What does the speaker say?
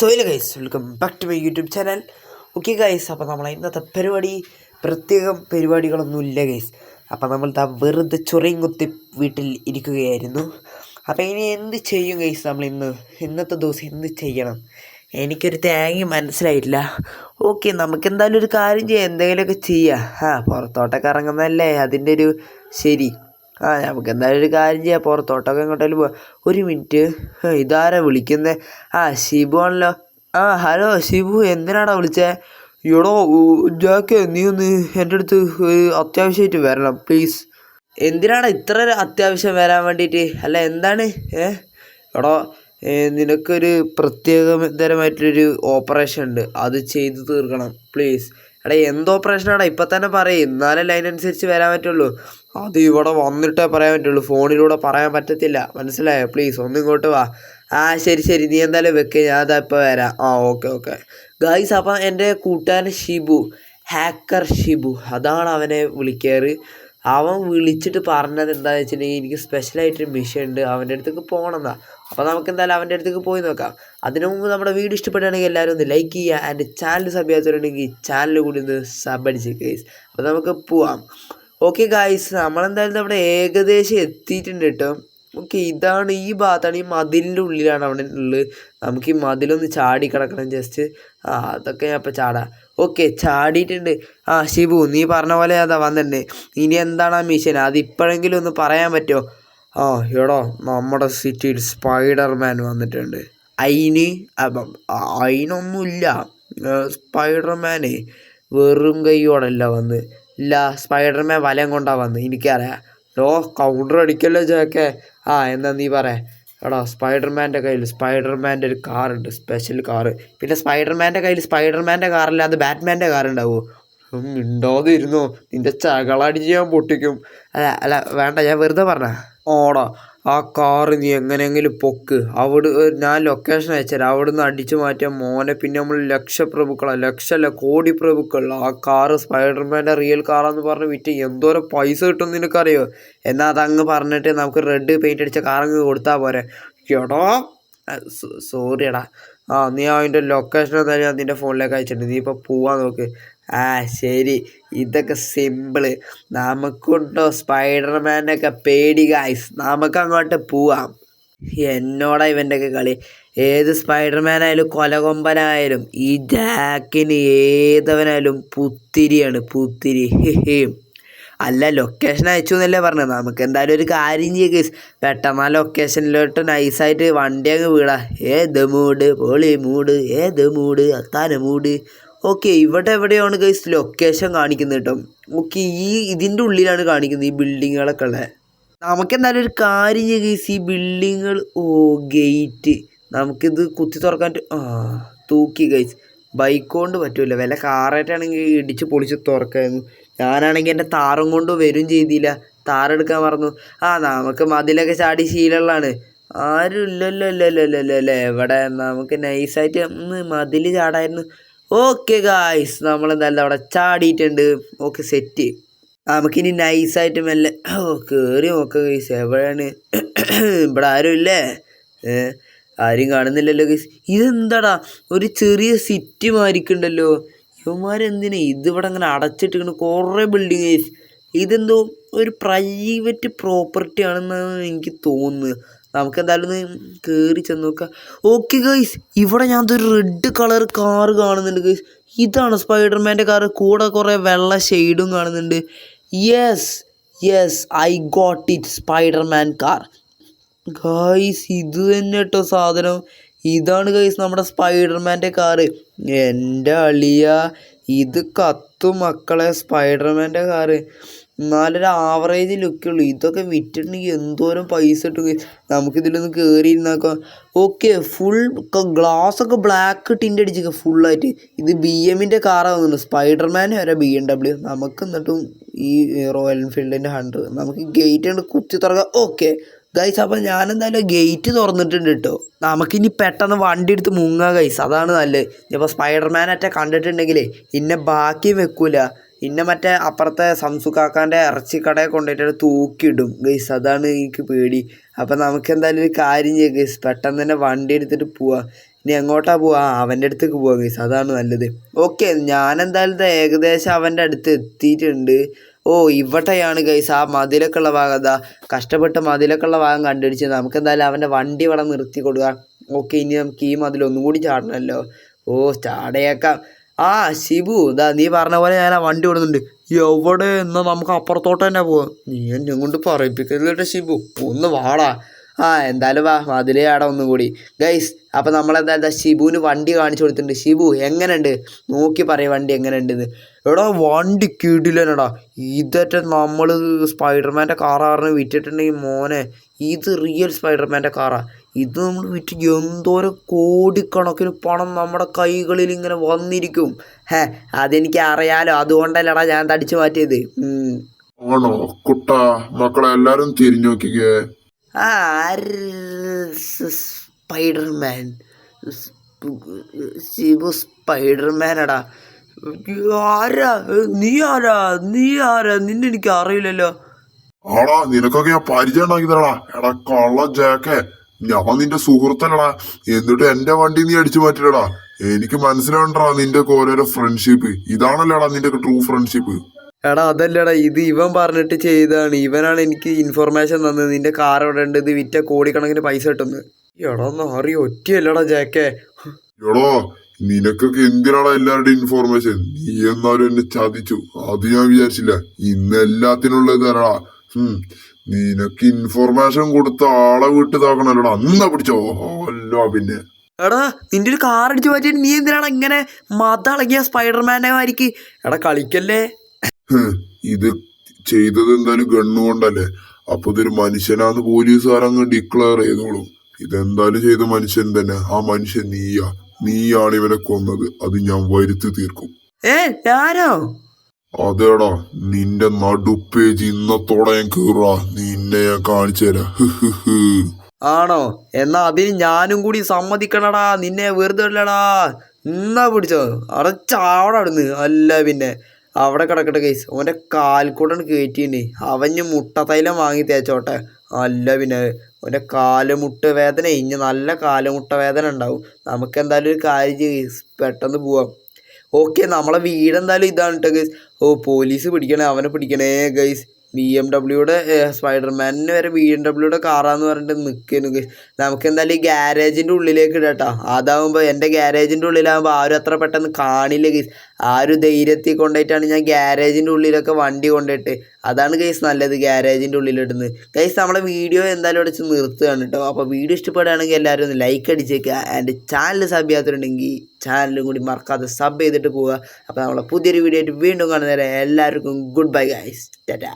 So ഇല്ല guys welcome back to my YouTube channel okay guys അപ്പോൾ നമ്മൾ ഇന്നത്തെ പരിപാടി പ്രത്യേകം പരിപാടികളൊന്നും ഇല്ല ഗൈസ് അപ്പോൾ നമ്മൾ ദാ വെറുതെ ചൊറിയും കുത്തി വീട്ടിൽ ഇരിക്കുകയായിരുന്നു. അപ്പോൾ ഇനി എന്ത് ചെയ്യും ഗൈസ് നമ്മൾ ഇന്ന്? ഇന്നത്തെ ദിവസം എന്ത് ചെയ്യണം? എനിക്കൊരു തേങ്ങ മനസ്സിലായിട്ടില്ല. ഓക്കെ നമുക്ക് എന്തായാലും ഒരു കാര്യം ചെയ്യാം. എന്തെങ്കിലുമൊക്കെ ചെയ്യാം. ആ പുറത്തോട്ടൊക്കെ ഇറങ്ങുന്നതല്ലേ? അതിന്റെ ഒരു ശരി. ആ നമുക്ക് എന്തായാലും ഒരു കാര്യം ചെയ്യാം. പുറത്തോട്ടൊക്കെ എങ്ങോട്ടേലും പോവാം. ഒരു മിനിറ്റ്. ഇതാരാ വിളിക്കുന്നത് ആ ഷിബു ആണല്ലോ. ആ ഹലോ ഷിബു എന്തിനാടാ വിളിച്ചേ? എടോ ജാക്ക് നീ ഒന്ന് എന്റെ അടുത്ത് അത്യാവശ്യമായിട്ട് വരണം പ്ലീസ്. എന്തിനാണ് ഇത്ര അത്യാവശ്യം വരാൻ വേണ്ടിയിട്ട്? അല്ല എന്താണ്? ഏ? എടോ നിനക്കൊരു പ്രത്യേകതരമായിട്ടൊരു ഓപ്പറേഷൻ ഉണ്ട്. അത് ചെയ്തു തീർക്കണം പ്ലീസ്. എടാ എന്ത് ഓപ്പറേഷനാടാ ഇപ്പം തന്നെ പറയും. എന്നാലല്ലേ അതിനനുസരിച്ച് വരാൻ പറ്റുള്ളൂ. അത് ഇവിടെ വന്നിട്ടേ പറയാൻ പറ്റുള്ളൂ. ഫോണിലൂടെ പറയാൻ പറ്റത്തില്ല. മനസ്സിലായോ? പ്ലീസ് ഒന്ന് ഇങ്ങോട്ട് വാ. ആ ശരി ശരി. നീ എന്തായാലും വെക്ക്. ഞാൻ അതാ ഇപ്പോൾ വരാം. ആ ഓക്കെ ഓക്കെ. ഗായ്സ് അപ്പം എന്റെ കൂട്ടുകാരൻ ഷിബു ഹാക്കർ ഷിബു. അതാണ് അവനെ വിളിക്കാറ്. അവൻ വിളിച്ചിട്ട് പറഞ്ഞത് എന്താണെന്ന് വെച്ചിട്ടുണ്ടെങ്കിൽ എനിക്ക് സ്പെഷ്യലായിട്ടൊരു മിഷൻ ഉണ്ട്. അവന്റെ അടുത്തേക്ക് പോകണമെന്നാ അപ്പോൾ നമുക്ക് എന്തായാലും അവന്റെ അടുത്തേക്ക് പോയി നോക്കാം. അതിനു മുമ്പ് നമ്മുടെ വീഡിയോ ഇഷ്ടപ്പെടുകയാണെങ്കിൽ എല്ലാവരും ഒന്ന് ലൈക്ക് ചെയ്യുക. ആൻഡ് ചാനൽ സബ് ചെയ്യാത്തവരുണ്ടെങ്കിൽ ചാനൽ കൂടി ഒന്ന് സബ് അടിച്ച് ഗൈസ് അപ്പോൾ നമുക്ക് പോവാം. ഓക്കെ ഗായ്സ് നമ്മളെന്തായാലും അവിടെ ഏകദേശം എത്തിയിട്ടുണ്ട് കേട്ടോ. ഓക്കെ ഇതാണ് ഈ ഭാഗത്താണ് ഈ മതിലിന്റെ ഉള്ളിലാണ് അവിടെ ഉള്ളത്. നമുക്ക് ഈ മതിലൊന്ന് ചാടി കിടക്കണം ജസ്റ്റ് ആ അതൊക്കെ ഞാൻ ഇപ്പോൾ ചാടാം. ഓക്കെ ചാടിയിട്ടുണ്ട്. ആ ശിബു നീ പറഞ്ഞ പോലെ അതാ വന്നിട്ടുണ്ട്. ഇനി എന്താണ് ആ മിഷൻ അതിപ്പോഴെങ്കിലും ഒന്ന് പറയാൻ പറ്റുമോ? ആ എടോ നമ്മുടെ സിറ്റിയിൽ സ്പൈഡർമാൻ വന്നിട്ടുണ്ട്. അയിന് അപ്പം അതിനൊന്നുമില്ല സ്പൈഡർമാന് വെറും കൈയോടല്ല വന്ന്. ഇല്ല സ്പൈഡർമാൻ വലം കൊണ്ടാ വന്ന് എനിക്കറിയാം. ഡോ കൗണ്ടർ അടിക്കല്ലോ ചേക്കെ ആ എന്താ നീ പറ എടാ സ്പൈഡർമാന്റെ കയ്യിൽ സ്പൈഡർമാന്റെ ഒരു കാറുണ്ട് സ്പെഷ്യൽ കാറ് പിന്നെ സ്പൈഡർമാന്റെ കയ്യിൽ സ്പൈഡർമാന്റെ കാറില്ലാതെ ബാറ്റ്മാന്റെ ഉണ്ടാതെ ഇരുന്നോ നിന്റെ ചകളടിച്ച് ഞാൻ പൊട്ടിക്കും. അല്ല അല്ല വേണ്ട ഞാൻ വെറുതെ പറഞ്ഞ ഓടാ ആ കാറ് നീ എങ്ങനെയെങ്കിലും പൊക്ക്. അവിടെ ഞാൻ ലൊക്കേഷൻ അയച്ചുതരാം. അവിടെ നിന്ന് അടിച്ചു മാറ്റിയ മോനെ പിന്നെ നമ്മൾ ലക്ഷപ്രഭുക്കളാണ് ലക്ഷമല്ല കോടി പ്രഭുക്കൾ ആ കാറ് സ്പൈഡർമാന്റെ റിയൽ കാറാന്ന് പറഞ്ഞ് വിറ്റ് എന്തോരം പൈസ കിട്ടും നിനക്കറിയോ? എന്നാൽ അതങ്ങ് പറഞ്ഞിട്ട് നമുക്ക് റെഡ് പെയിന്റ് അടിച്ച കാറങ്ങ് കൊടുത്താൽ പോരെ. എടാ സോറി എടാ. ആ നീ അതിന്റെ ലൊക്കേഷൻ എന്തായാലും ഞാൻ നിന്റെ ഫോണിലേക്ക് അയച്ചിട്ടുണ്ട്. നീ ഇപ്പോൾ പോവാൻ നോക്ക്. ആ ശരി. ഇതൊക്കെ സിമ്പിൾ നമുക്കുണ്ടോ സ്പൈഡർമാന്റെ ഒക്കെ പേടി ഗായ്സ് നമുക്ക് അങ്ങോട്ട് പോവാം. എന്നോടാ ഇവന്റെ ഒക്കെ കളി? ഏത് സ്പൈഡർമാൻ ആയാലും കൊലകൊമ്പനായാലും ഈ ജാക്കിന് ഏതവനായാലും പുത്തിരിയാണ്. പുത്തിരി. അല്ല ലൊക്കേഷൻ അയച്ചു എന്നല്ലേ പറഞ്ഞത്. നമുക്ക് എന്തായാലും ഒരു കാര്യം ചെയ്യുക കേസ് പെട്ടെന്ന് ആ ലൊക്കേഷനിലോട്ട് നൈസായിട്ട് വണ്ടി അങ്ങ് വീടാ. ഏത് മൂട് പൊളി മൂട് ഏത് മൂട് അത്താന മൂട് ഓക്കെ ഇവിടെ എവിടെയാണ് ഗൈസ് ലൊക്കേഷൻ കാണിക്കുന്നത് കേട്ടോ? ഓക്കെ ഈ ഇതിന്റെ ഉള്ളിലാണ് കാണിക്കുന്നത് ഈ ബിൽഡിങ്ങുകളൊക്കെ ഉള്ളത്. നമുക്ക് എന്തായാലും ഒരു കാര്യം ചെയ്യുക ഗൈസ് ഈ ബിൽഡിങ്ങുകൾ ഓ ഗേറ്റ് നമുക്കിത് കുത്തി തുറക്കാൻ ആ തൂക്കി ഗൈസ് ബൈക്ക് കൊണ്ട് പറ്റില്ല വല്ല കാറായിട്ടാണെങ്കിൽ ഇടിച്ച് പൊളിച്ച് തുറക്കായിരുന്നു ഞാനാണെങ്കിൽ എന്റെ താറും കൊണ്ട് വരും ചെയ്തില്ല. താറെടുക്കാൻ മറന്നു. ആ നമുക്ക് മതിലൊക്കെ ചാടി ശീലമുള്ളതാണ് ആരും ഇല്ലല്ലോ ഇല്ലല്ലോ ഇല്ലല്ലോ അല്ലേ എവിടെ? നമുക്ക് നൈസായിട്ട് ഒന്ന് മതിൽ ചാടായിരുന്നു. Okay guys. നമ്മളെന്തായാലും അവിടെ ചാടിയിട്ടുണ്ട്. Okay set. നമുക്കിനി നൈസായിട്ട് മെല്ലെ ഓ കയറി നോക്കാം ഗൈസ് എവിടെയാണ് ഇവിടെ ആരും ഇല്ലേ ആരും കാണുന്നില്ലല്ലോ ഗൈസ് ഇതെന്താടാ? ഒരു ചെറിയ സിറ്റി മാരിക്കുണ്ടല്ലോ. ഇവന്മാരെന്തിനാ ഇതിവിടെ അങ്ങനെ അടച്ചിട്ടിങ്ങനെ കുറേ ബിൽഡിങ് ഗൈസ് ഇതെന്തോ ഒരു പ്രൈവറ്റ് പ്രോപ്പർട്ടി ആണെന്നാണ് എനിക്ക് തോന്നുന്നത് നമുക്ക് എന്തായാലും ഒന്ന് കയറി ചെന്ന് നോക്കാം. ഓക്കെ ഗൈസ് ഇവിടെ ഞാൻ ഒരു റെഡ് കളർ കാറ് കാണുന്നുണ്ട് ഗൈസ് ഇതാണ് സ്പൈഡർമാന്റെ കാറ് കൂടെ കുറേ വെള്ള ഷെയ്ഡും കാണുന്നുണ്ട്. Yes yes I got it Spiderman car guys ഇത് തന്നെ കേട്ടോ സാധനം. ഇതാണ് ഗൈസ് നമ്മുടെ സ്പൈഡർമാന്റെ കാറ് എന്റെ അളിയ ഇത് കത്തും മക്കളെ സ്പൈഡർമാന്റെ കാറ് എന്നാലൊരു ആവറേജ് ലുക്കുള്ളൂ ഇതൊക്കെ വിറ്റിട്ടുണ്ടെങ്കിൽ എന്തോരം പൈസ guys. നമുക്കിതിലൊന്ന് കയറി ഇരുന്നാക്കാം ഓക്കെ ഫുൾ ഗ്ലാസ് ഒക്കെ ബ്ലാക്ക് ടിന്റ് അടിച്ചിരിക്കുക ഫുള്ളായിട്ട് ഇത് ബി എമ്മിന്റെ കാറാണ് തോന്നുന്നു. സ്പൈഡർമാൻ വരെ ബി എം ഡബ്ല്യു നമുക്ക് എന്നിട്ടും ഈ റോയൽ എൻഫീൽഡിന്റെ ഹൺഡ്രഡ് നമുക്ക് ഗേറ്റ് കൊണ്ട് കുത്തി തുറക്കാം. ഓക്കെ ഗൈസ് അപ്പം ഞാനെന്തായാലും ഗേറ്റ് തുറന്നിട്ടുണ്ട് കേട്ടോ നമുക്കിനി പെട്ടെന്ന് വണ്ടി എടുത്ത് മുങ്ങാം ഗൈസ് അതാണ് നല്ലത്. ഇപ്പോൾ സ്പൈഡർമാനൊക്കെ കണ്ടിട്ടുണ്ടെങ്കിലേ ഇന്നെ ബാക്കി വെക്കൂല. ഇന്നെ മറ്റേ അപ്പുറത്തെ സംസുക്കാക്കാന്റെ ഇറച്ചിക്കടയെ കൊണ്ടുപോയിട്ട് തൂക്കിയിടും ഗൈസ് അതാണ് എനിക്ക് പേടി. അപ്പം നമുക്ക് എന്തായാലും ഒരു കാര്യം ചെയ്യാം ഗൈസ് പെട്ടെന്ന് തന്നെ വണ്ടി എടുത്തിട്ട് പോവാം. ഇനി എങ്ങോട്ടാ പോവാ? അവന്റെ അടുത്തേക്ക് പോവാ ഗൈസ് അതാണ് നല്ലത്. ഓക്കെ ഞാനെന്തായാലും ഏകദേശം അവന്റെ അടുത്ത് എത്തിയിട്ടുണ്ട്. ഓ ഇവിടെയാണ് ഗൈസ് ആ മതിലൊക്കെ ഉള്ള ഭാഗം. കഷ്ടപ്പെട്ട കഷ്ടപ്പെട്ട് മതിലൊക്കെ ഉള്ള ഭാഗം കണ്ടുപിടിച്ച് നമുക്ക് എന്തായാലും അവന്റെ വണ്ടി ഇവിടെ നിർത്തി കൊടുക്കാം. ഓക്കെ ഇനി നമുക്ക് ഈ മതിൽ ഒന്നും കൂടി ചാടണമല്ലോ. ഓ ചാടയേക്കാം ആ ശിബു ഇതാ നീ പറഞ്ഞ പോലെ ഞാൻ ആ വണ്ടി ഓടുന്നുണ്ട്. എവിടെ? എന്നാൽ നമുക്ക് അപ്പുറത്തോട്ട് തന്നെ പോവാം. നീ എന്നെ കൊണ്ട് പറയിപ്പിക്കരുത് ശിബു. ഒന്ന് വാടാ. ആ എന്തായാലും വാ അതിലേ ആടാ ഒന്നും കൂടി ഗൈസ് അപ്പം നമ്മളെന്താ ഷിബുവിന് വണ്ടി കാണിച്ചു കൊടുത്തിട്ടുണ്ട്. ഷിബു എങ്ങനെയുണ്ട്? നോക്കി പറയും വണ്ടി എങ്ങനെയുണ്ടെന്ന്. എടാ വണ്ടി കിടിലനടാ. ഇതൊക്കെ നമ്മൾ സ്പൈഡർമാന്റെ കാറാറിന് വിറ്റിട്ടുണ്ടെങ്കിൽ മോനെ ഇത് റിയൽ സ്പൈഡർമാന്റെ കാറാ ഇത് നമ്മൾ വിറ്റ് എന്തോരം കോടിക്കണക്കിന് പണം നമ്മുടെ കൈകളിൽ ഇങ്ങനെ വന്നിരിക്കും. ഹേ അതെനിക്ക് അറിയാലോ. അതുകൊണ്ടല്ലടാ ഞാൻ തടിച്ചു മാറ്റിയത്. ആണോ? കുട്ട മക്കളെ എല്ലാരും തിരിഞ്ഞു നോക്കിക്കേ. സ്പൈഡർമാൻ? ശിവു സ്പൈഡർമാനടാ. ആരാ? നീ ആരാ? നീ ആരാ? നിന്നെ എനിക്ക് അറിയില്ലല്ലോ. ആടാ നിനക്കൊക്കെ ഞാൻ പരിചയം ഉണ്ടാക്കിയതാടാ എടാ കള്ള ജാക്കെ. ഞാൻ നിന്റെ സുഹൃത്തല്ലടാ. എന്നിട്ട് എന്റെ വണ്ടി നീ അടിച്ചു മാറ്റില്ലടാ. എനിക്ക് മനസ്സിലാവണ്ടടാ നിന്റെ ഓരോരോ ഫ്രണ്ട്ഷിപ്പ് ഇതാണല്ലോടാ നിന്റെ ട്രൂ ഫ്രണ്ട്ഷിപ്പ് എടാ അതല്ലടാ ഇത് ഇവൻ പറഞ്ഞിട്ട് ചെയ്തതാണ്. ഇവനാണ് എനിക്ക് ഇൻഫർമേഷൻ തന്നത്. നിന്റെ കാർ എവിടെ ഉണ്ട്? ഇത് വിറ്റ കോടിക്കണക്കിന് പൈസ കിട്ടുന്നത് എടാ നാറി ഒറ്റയല്ലടാ ജാക്കേ. എടോ നിനക്കൊക്കെ എന്തിനാടാ എല്ലാവരുടെയും ഇൻഫോർമേഷൻ നീ എന്നാലും എന്നെ ചതിച്ചു. അത് ഞാൻ വിചാരിച്ചില്ല. ഇന്ന് എല്ലാത്തിനുള്ള തരടാ നിനക്ക് ഇൻഫോർമേഷൻ കൊടുത്ത ആളെ വിട്ട് താക്കണല്ലോടാ അന്നാ പിടിച്ചോ. അല്ല പിന്നെ. എടാ നിന്റെ ഒരു കാർ അടിച്ചു മാറ്റിയിട്ട് നീ എന്തിനാണ് ഇങ്ങനെ മതളകിയ സ്പൈഡർമാനെ മാരിക്ക് എടാ കളിക്കല്ലേ. ഇത് ചെയ്തത് എന്തായാലും ഗണ്ണുകൊണ്ടല്ലേ അപ്പൊ ഇതൊരു മനുഷ്യനാന്ന് പോലീസുകാരങ്ങ് ഡിക്ലെയർ ചെയ്തോളും. ഇതെന്തായാലും ചെയ്ത മനുഷ്യൻ തന്നെ. ആ മനുഷ്യൻ നീയാ. നീയാണ് ഇവനെ കൊന്നത്. അത് ഞാൻ വരുത്തി തീർക്കും. ഏ അതേടാ നിന്റെ നടുപ്പേജ് ഇന്നത്തോടെ ഞാൻ കീറാ. നിന്നെ ഞാൻ കാണിച്ചു തരാം. ആണോ? എന്നാ അതിന് ഞാനും കൂടി സമ്മതിക്കണടാ. നിന്നെ വെറുതെ ഇല്ലടാ എന്നാ പിടിച്ചോ. അവിടെ ചാവട അവിടുന്ന്. അല്ല പിന്നെ. അവിടെ കിടക്കട്ടെ കേസ് ഓന്റെ കാൽക്കൂടാണ് കയറ്റിയിട്ടുണ്ട് അവന് മുട്ട തൈലം വാങ്ങി തേച്ചോട്ടെ. അല്ല പിന്നെ ഓന്റെ കാലുമുട്ട് വേദന ഇനി നല്ല കാലുമുട്ട വേദന ഉണ്ടാവും. നമുക്ക് എന്തായാലും ഒരു കാര്യം ചെയ്യും പെട്ടെന്ന് പോവാം. ഓക്കെ നമ്മളെ വീടെന്തായാലും ഇതാണ് കേട്ടോ ഗൈസ് ഓ പോലീസ് പിടിക്കണേ അവനെ പിടിക്കണേ ഗൈസ് ബി എം ഡബ്ല്യൂടെ സ്പൈഡർമാനിന് വരെ ബി എം ഡബ്ല്യൂടെ കാറാന്ന് പറഞ്ഞിട്ട് നിൽക്കുന്നു നമുക്ക് എന്തായാലും ഈ ഗ്യാരേജിന്റെ ഉള്ളിലേക്ക് ഇടട്ടോ. അതാവുമ്പോൾ എന്റെ ഗ്യാരേജിന്റെ ഉള്ളിലാകുമ്പോൾ ആരും അത്ര പെട്ടെന്ന് കാണില്ല ഗൈസ് ആ ഒരു ധൈര്യത്തിൽ കൊണ്ടുപോയിട്ടാണ് ഞാൻ ഗ്യാരേജിന്റെ ഉള്ളിലൊക്കെ വണ്ടി കൊണ്ടിട്ട് അതാണ് ഗൈസ് നല്ലത് ഗ്യാരേജിന്റെ ഉള്ളിലിടുന്നത്. ഗൈസ് നമ്മളെ വീഡിയോ എന്തായാലും അടിച്ച് നിർത്തുകയാണ് കേട്ടോ. അപ്പോൾ വീഡിയോ ഇഷ്ടപ്പെടുകയാണെങ്കിൽ എല്ലാവരും ഒന്ന് ലൈക്ക് അടിച്ചേക്കുക എന്റെ ചാനൽ സബ് ചെയ്യാത്തവരുണ്ടെങ്കിൽ ചാനലും കൂടി മറക്കാതെ സബ് ചെയ്തിട്ട് പോവുക. അപ്പോൾ നമ്മളെ പുതിയൊരു വീഡിയോ ആയിട്ട് വീണ്ടും കാണുന്നവരെ എല്ലാവർക്കും ഗുഡ് ബൈ ഗൈസ് ടാറ്റാ